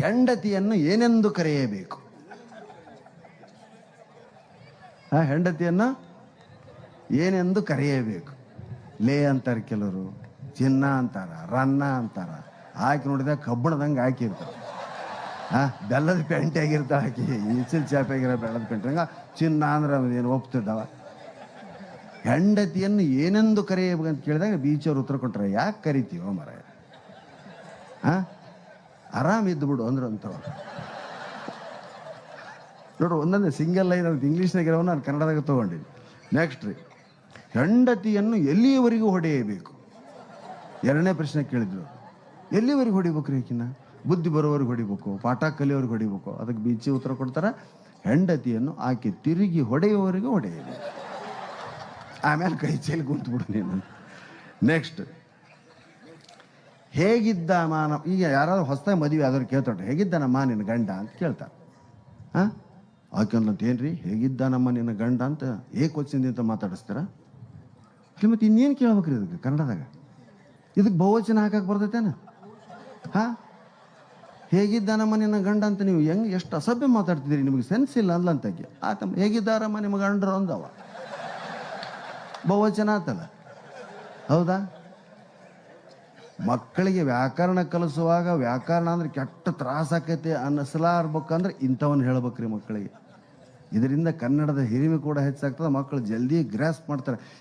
ಹೆಂಡತಿಯನ್ನು ಏನೆಂದು ಕರೆಯಬೇಕು? ಆ ಹೆಂಡತಿಯನ್ನು ಏನೆಂದು ಕರೆಯಬೇಕು? ಲೇ ಅಂತಾರೆ ಕೆಲವರು, ಚಿನ್ನ ಅಂತಾರ, ರನ್ನ ಅಂತಾರ. ಹಾಕಿ ನೋಡಿದಾಗ ಕಬ್ಬಣದಂಗೆ ಹಾಕಿರ್ತಾರೆ ಹಾ ಬೆಲ್ಲದ ಪೆಂಟೆ ಆಗಿರ್ತಾವ ಹಾಕಿ ಈಚಿಲ್ ಚಾಪೆ ಆಗಿರೋ ಬೆಲ್ಲದ ಹಂಗ ಚಿನ್ನ ಅಂದ್ರೆ ಏನು ಒಪ್ತಿದ್ದಾವ ಹೆಂಡತಿಯನ್ನು ಏನೆಂದು ಕರೆಯಬೇಕಂತ ಕೇಳಿದಾಗ ಬೀಚವ್ರು ಉತ್ತರ ಕೊಟ್ರೆ, ಯಾಕೆ ಕರಿತೀವೋ ಮರ ಹಾ ಆರಾಮ್ ಇದ್ದು ಬಿಡು ಅಂದ್ರು ಅಂತ ನೋಡು, ಒಂದೊಂದೇ ಸಿಂಗಲ್ ಲೈನ್ ಅಂತ ಇಂಗ್ಲೀಷ್ನಾಗ ಇರೋವು ನಾನು ಕನ್ನಡದಾಗ ತಗೊಂಡಿದ್ದೆ ನೆಕ್ಸ್ಟ್ ರೀ, ಹೆಂಡತಿಯನ್ನು ಎಲ್ಲಿಯವರೆಗೂ ಹೊಡೆಯಬೇಕು? ಎರಡನೇ ಪ್ರಶ್ನೆ ಕೇಳಿದ್ರು. ಎಲ್ಲಿವರೆಗೆ ಹೊಡಿಬೇಕು ರೀ ಆಕಿನ? ಬುದ್ಧಿ ಬರೋವರೆಗೆ ಹೊಡಿಬೇಕು, ಪಾಠ ಕಲಿಯೋರಿಗೆ ಹೊಡಿಬೇಕು. ಅದಕ್ಕೆ ಬೀಚಿ ಉತ್ತರ ಕೊಡ್ತಾರೆ, ಹೆಂಡತಿಯನ್ನು ಆಕೆ ತಿರುಗಿ ಹೊಡೆಯುವವರೆಗೂ ಹೊಡೆಯಬೇಕು. ಆಮೇಲೆ ಕೈ ಚೇಲಿ ಕುಂತ್ಬಿಡು ನೀನು. ನೆಕ್ಸ್ಟ್ ಹೇಗಿದ್ದ ಮಾನ, ಈಗ ಯಾರಾದ್ರೂ ಹೊಸದಾಗಿ ಮದುವೆ ಆದ್ರೂ ಕೇಳ್ತಾರೆ ಹೇಗಿದ್ದಾನಮ್ಮ ನಿನ್ನ ಗಂಡ ಅಂತ ಕೇಳ್ತಾರೆ. ಹಾಂ ಆಕೆ ಅಂದ್ಲಂತ ಏನ್ರಿ ಹೇಗಿದ್ದಾನಮ್ಮ ನಿನ್ನ ಗಂಡ ಅಂತ ಏಕವಚನದಿಂದ ಅಂತ ಮಾತಾಡಿಸ್ತೀರ? ಮತ್ತೆ ಇನ್ನೇನು ಕೇಳ್ಬೇಕ್ರಿ ಇದಕ್ಕೆ, ಕನ್ನಡದಾಗ? ಇದಕ್ಕೆ ಬಹುವಚನ ಹಾಕಕ್ಕೆ ಬರ್ತೈತೇನ? ಹಾಂ? ಹೇಗಿದ್ದಾನಮ್ಮ ನಿನ್ನ ಗಂಡ ಅಂತ ನೀವು ಹೆಂಗೆ ಎಷ್ಟು ಅಸಭ್ಯ ಮಾತಾಡ್ತಿದ್ದೀರಿ, ನಿಮಗೆ ಸೆನ್ಸ್ ಇಲ್ಲ ಅಲ್ಲ ಅಂತ ಆತ ಹೇಗಿದ್ದಾರಮ್ಮ ನಿಮ್ಮ ಗಂಡರು ಅಂದವ? ಬಹುವಚನ ಆತಲ್ಲ. ಹೌದಾ? ಮಕ್ಕಳಿಗೆ ವ್ಯಾಕರಣ ಕಲಿಸುವಾಗ ವ್ಯಾಕರಣ ಅಂದ್ರೆ ಕೆಟ್ಟ ತ್ರಾಸ ಆಕೈತಿ ಅನ್ನಿಸ್ಲಾರ್ಬೇಕಂದ್ರೆ ಇಂಥವನ್ನ ಹೇಳ್ಬೇಕ್ರಿ ಮಕ್ಕಳಿಗೆ. ಇದರಿಂದ ಕನ್ನಡದ ಹಿರಿಮೆ ಕೂಡ ಹೆಚ್ಚಾಗ್ತದೆ ಮಕ್ಕಳು ಜಲ್ದಿ ಗ್ರಾಸ್ ಮಾಡ್ತಾರೆ.